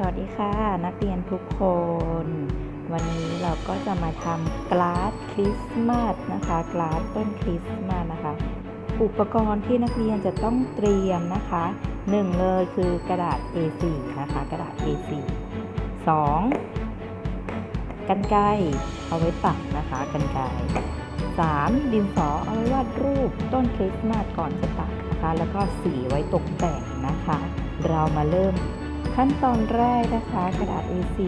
สวัสดีค่ะนักเรียนทุกคน วันนี้เราก็จะมาทำกลาสคริสต์มาสนะคะกลาสต้นคริสต์มาสนะคะ อุปกรณ์ที่นักเรียนจะต้องเตรียมนะคะหนึ่งเลยคือกระดาษ A4 นะคะกระดาษ A4 สองกันไกรเอาไว้ตัดนะคะกันไกรสามดินสอเอาไว้วาดรูปต้นคริสต์มาสก่อนจะตัดนะคะ แล้วก็สีไว้ตกแต่งนะคะ เรามาเริ่ม ขั้นตอนแรกนะคะกระดาษ A4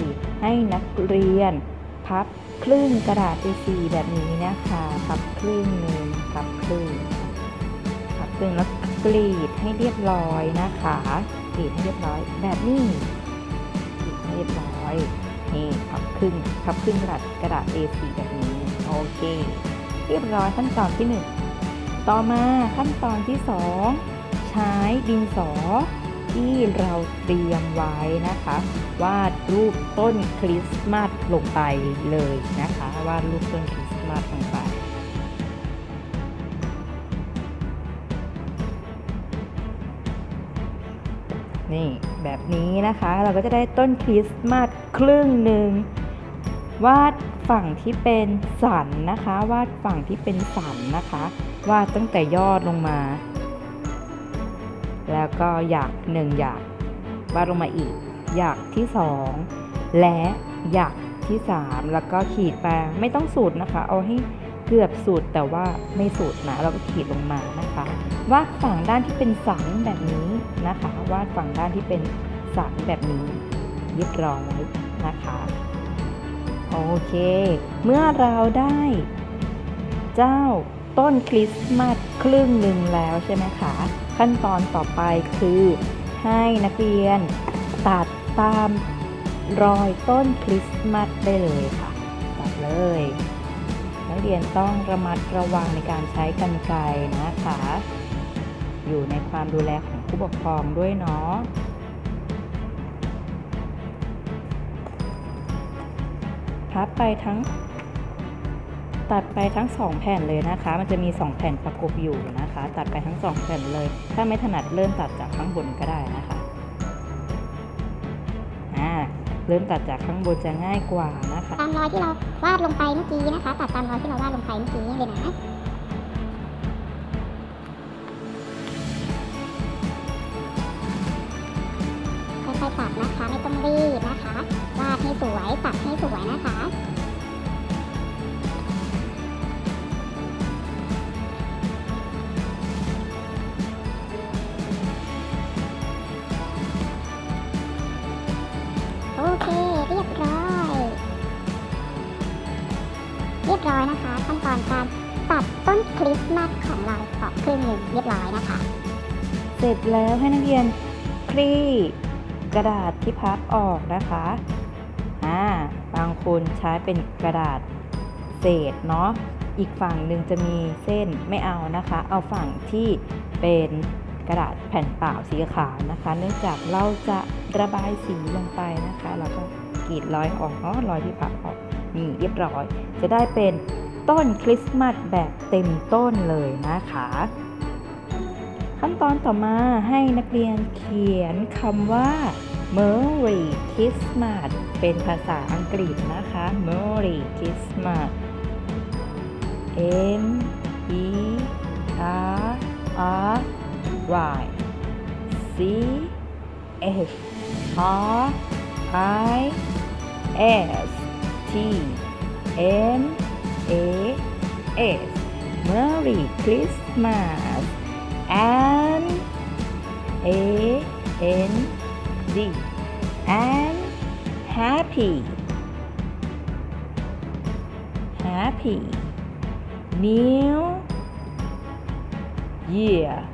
ให้นักเรียน พับครึ่งกระดาษ A4 แบบนี้นะคะพับครึ่งหนึ่งพับครึ่งพับครึ่งแล้วกรีดให้เรียบร้อยนะคะกรีดให้เรียบร้อยแบบนี้กรีดให้เรียบร้อยนี่พับครึ่งพับครึ่งกระดาษกระดาษ A4 แบบนี้โอเค เรียบร้อยขั้นตอนที่หนึ่งต่อมาขั้นตอนที่สองใช้ดินสอ ที่เราเตรียมไว้นะคะ วาดรูปต้นคริสต์มาสลงไปเลยนะคะ วาดรูปต้นคริสต์มาสลงไปนี่แบบนี้นะคะเราก็จะได้ต้นคริสต์มาสครึ่งหนึ่งวาดฝั่งที่เป็นสันนะคะ วาดฝั่งที่เป็นสันนะคะ วาดตั้งแต่ยอดลงมา แล้วก็หยักหนึ่งหยักวาดลงมาอีกหยักที่สองและหยักที่สามแล้วก็ขีดไปไม่ต้องสูตรนะคะ เอาให้เกือบสูตรแต่ว่าไม่สูตรนะเราก็ขีดลงมานะคะวาดฝั่งด้านที่เป็นสันแบบนี้นะคะวาดฝั่งด้านที่เป็นสันแบบนี้เรียบร้อยนะคะโอเค เมื่อเราได้ เจ้าต้นคริสต์มาสครึ่งหนึ่งแล้วใช่ไหมคะ ขั้นตอนต่อไปคือ ให้นักเรียนตัดตามรอยต้นคริสต์มาสได้เลยค่ะตัดเลย นักเรียนต้องระมัดระวังในการใช้กรรไกรนะคะ อยู่ในความดูแลของผู้ปกครองด้วยเนาะพับไปทั้ง ตัดไปทั้งสองแผ่นเลยนะคะ มันจะมีสองแผ่นประกบอยู่นะคะ ตัดไปทั้งสองแผ่นเลย ถ้าไม่ถนัดเริ่มตัดจากข้างบนก็ได้นะคะอ่าเริ่มตัดจากข้างบนจะง่ายกว่านะคะ ตามรอยที่เราวาดลงไปเมื่อกี้นะคะ ตัดตามรอยที่เราวาดลงไปเมื่อกี้เลยนะ บร้อยนะคะ ขั้นตอนการตัดต้นคริสต์มาสของเราออกครึ่งหนึ่งเรียบร้อยนะคะ เสร็จแล้วให้นักเรียนคลี่กระดาษที่พับออกนะคะอ่าบางคนใช้เป็นกระดาษเศษเนาะอีกฝั่งหนึ่งจะมีเส้นไม่เอานะคะ เอาฝั่งที่เป็นกระดาษแผ่นเปล่าสีขาวนะคะ เนื่องจากเราจะระบายสีลงไปนะคะ เราก็กรีดรอยออกเนาะรอยที่พับออกนี่เรียบร้อย จะได้เป็นต้นคริสต์มาสแบบเต็มต้นเลยนะคะ ขั้นตอนต่อมาให้นักเรียนเขียนคำว่า Merry Christmas เป็นภาษาอังกฤษนะคะ Merry Christmas M E R R Y C H R I S T M A S Merry Christmas and A N D and happy happy new year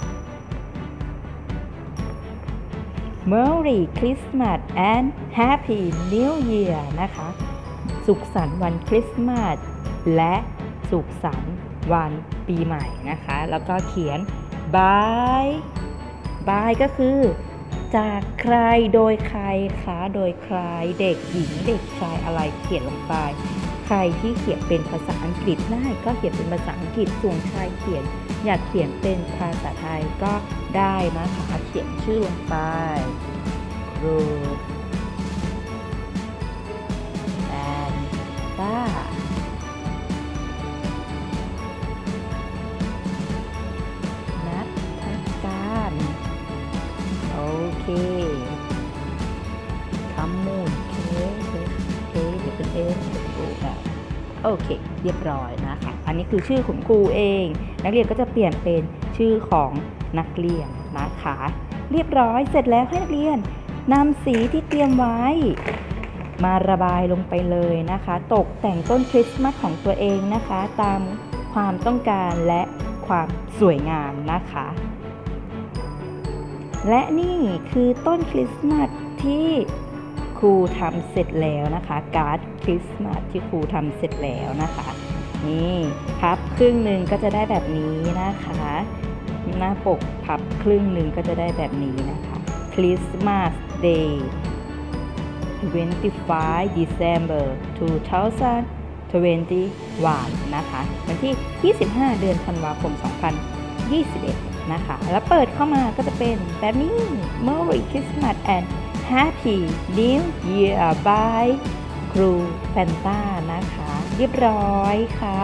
Merry Christmas and Happy New Year นะคะ สุขสันต์วันคริสต์มาสและสุขสันต์วันปีใหม่นะคะ แล้วก็เขียน bye bye ก็คือ จากใครโดยใครคะโดยใครเด็กหญิงเด็กชายอะไรเขียนลงไป ใครที่เขียนเป็นภาษาอังกฤษได้ก็เขียนเป็นภาษาอังกฤษส่วนใครเขียน อยากเขียนเป็นภาษาไทยก็ได้นะคะเขียนชื่อลงไป Good นัทการ โอเคคำมูลเคเคเคหรือเป็นเอสโออะโอเค เรียบร้อยนะคะ อันนี้คือชื่อของครูเอง นักเรียนก็จะเปลี่ยนเป็นชื่อของนักเรียนนะคะ เรียบร้อยเสร็จแล้วให้นักเรียนนำสีที่เตรียมไว้ มาระบายลงไปเลยนะคะ ตกแต่งต้นคริสต์มาสของตัวเองนะคะ ตามความต้องการและความสวยงามนะคะ และนี่คือต้นคริสต์มาสที่ครูทำเสร็จแล้วนะคะ การ์ดคริสต์มาสที่ครูทำเสร็จแล้วนะคะ นี่พับครึ่งหนึ่งก็จะได้แบบนี้นะคะ หน้าปกพับครึ่งหนึ่งก็จะได้แบบนี้นะคะคริสต์มาสเดย์ 25 December 2021 นะคะ วันที่ 25 เดือนธันวาคม 2021 นะคะ แล้วเปิดเข้ามาก็จะเป็นแบบนี้ Merry Christmas and Happy New Year by ครูแฟนต้านะคะ เรียบร้อยค่ะ